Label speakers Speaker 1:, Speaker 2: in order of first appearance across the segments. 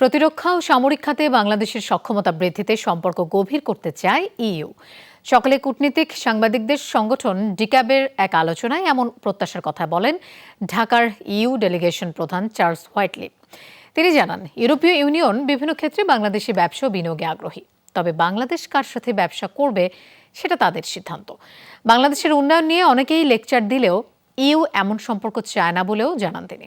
Speaker 1: প্রতিরক্ষা ও সামরিক খাতে বাংলাদেশের সক্ষমতা বৃদ্ধিতে সম্পর্ক গভীর করতে চায় ইইউ। সকালে কূটনীতিক সাংবাদিকদের সংগঠন ডিক্যাবের এক আলোচনায় এমন প্রত্যাশার কথা বলেন ঢাকার ইইউ ডেলিগেশন প্রধান চার্লস হোয়াইটলি। তিনি জানান, ইউরোপীয় ইউনিয়ন বিভিন্ন ক্ষেত্রে বাংলাদেশে ব্যবসা বিনিয়োগে আগ্রহী। তবে বাংলাদেশ কার সাথে ব্যবসা করবে সেটা তাদের সিদ্ধান্ত। বাংলাদেশের উন্নয়ন নিয়ে অনেকেই লেকচার দিলেও ইইউ এমন সম্পর্ক চায় না বলেও জানান তিনি।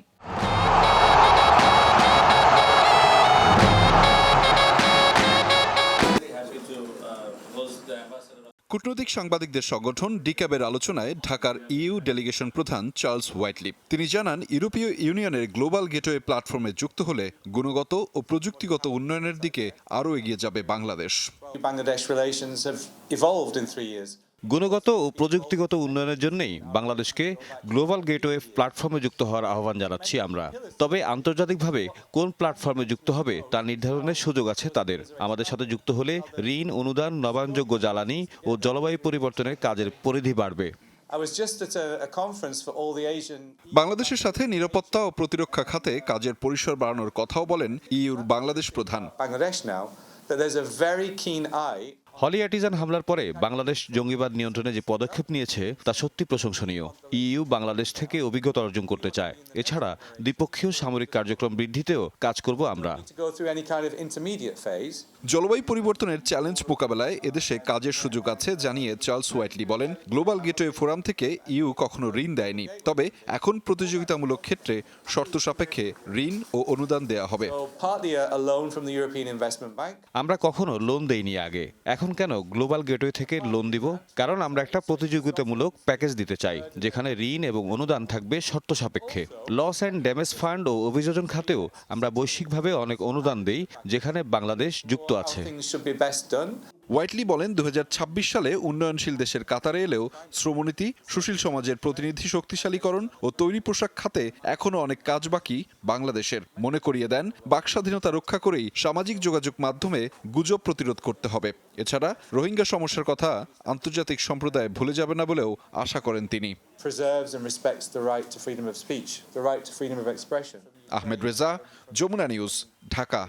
Speaker 2: কূটনৈতিক সাংবাদিকদের সংগঠন ডিক্যাবের আলোচনায় ঢাকার ইউ ডেলিগেশন প্রধান চার্লস হোয়াইটলিপ তিনি জানান, ইউরোপীয় ইউনিয়নের গ্লোবাল গেটওয়ে প্ল্যাটফর্মে যুক্ত হলে গুণগত ও প্রযুক্তিগত উন্নয়নের দিকে আরও এগিয়ে যাবে বাংলাদেশ।
Speaker 3: গুণগত ও প্রযুক্তিগত উন্নয়নের জন্যই বাংলাদেশকে গ্লোবাল গেটওয়ে প্ল্যাটফর্মে যুক্ত হওয়ার আহ্বান জানাচ্ছি আমরা। তবে আন্তর্জাতিকভাবে কোন প্ল্যাটফর্মে যুক্ত হবে তা নির্ধারণের সুযোগ আছে তাদের। আমাদের সাথে যুক্ত হলে ঋণ অনুদান নবায়নযোগ্য জ্বালানি ও জলবায়ু পরিবর্তনের কাজের পরিধি বাড়বে।
Speaker 2: বাংলাদেশের সাথে নিরাপত্তা ও প্রতিরক্ষা খাতে কাজের পরিসর বাড়ানোর কথাও বলেন ইউর বাংলাদেশ প্রধান।
Speaker 3: হলি আর্টিজান হামলার পরে বাংলাদেশ জঙ্গিবাদ নিয়ন্ত্রণে যে পদক্ষেপ নিয়েছে তা সত্যি প্রশংসনীয়। ইইউ বাংলাদেশ থেকে অভিজ্ঞতা অর্জন করতে চায়। এছাড়া দ্বিপক্ষীয় সামরিক কার্যক্রম বৃদ্ধিতেও কাজ করব আমরা.
Speaker 2: জলবায়ু পরিবর্তনের চ্যালেঞ্জ মোকাবেলায় এদেশে কাজের সুযোগ আছে জানিয়ে চার্লস হোয়াইটলি বলেন গ্লোবাল গেটওয়ে ফোরাম থেকে ইউ কখনো ঋণ দেয়নি। তবে এখন প্রতিযোগিতামূলক ক্ষেত্রে শর্ত সাপেক্ষে ঋণ ও অনুদান দেয়া হবে।
Speaker 4: Bank.
Speaker 3: আমরা কখনো লোন দেইনি আগে। এখন কেন গ্লোবাল গেটওয়ে থেকে লোন দিব? কারণ আমরা একটা প্রতিযোগিতামূলক প্যাকেজ দিতে চাই, যেখানে ঋণ এবং অনুদান থাকবে শর্ত সাপেক্ষে। লস অ্যান্ড ড্যামেজ ফান্ড ও অভিযোজন খাতেও আমরা বৈশ্বিকভাবে অনেক অনুদান দেই, যেখানে বাংলাদেশ যুক্ত আছে।
Speaker 2: হোয়াইটলি বলেন দু হাজার ছাব্বিশ সালে উন্নয়নশীল দেশের কাতারে এলেও শ্রমনীতি সুশীল সমাজের প্রতিনিধি শক্তিশালীকরণ ও তৈরি পোশাক খাতে এখনও অনেক কাজ বাকি বাংলাদেশের মনে করিয়ে দেন বাক স্বাধীনতা রক্ষা করেই সামাজিক যোগাযোগ মাধ্যমে গুজব প্রতিরোধ করতে হবে এছাড়া রোহিঙ্গা সমস্যার কথা আন্তর্জাতিক সম্প্রদায় ভুলে যাবে না বলেও আশা করেন তিনি. আহমেদ রেজা যমুনা নিউজ ঢাকা.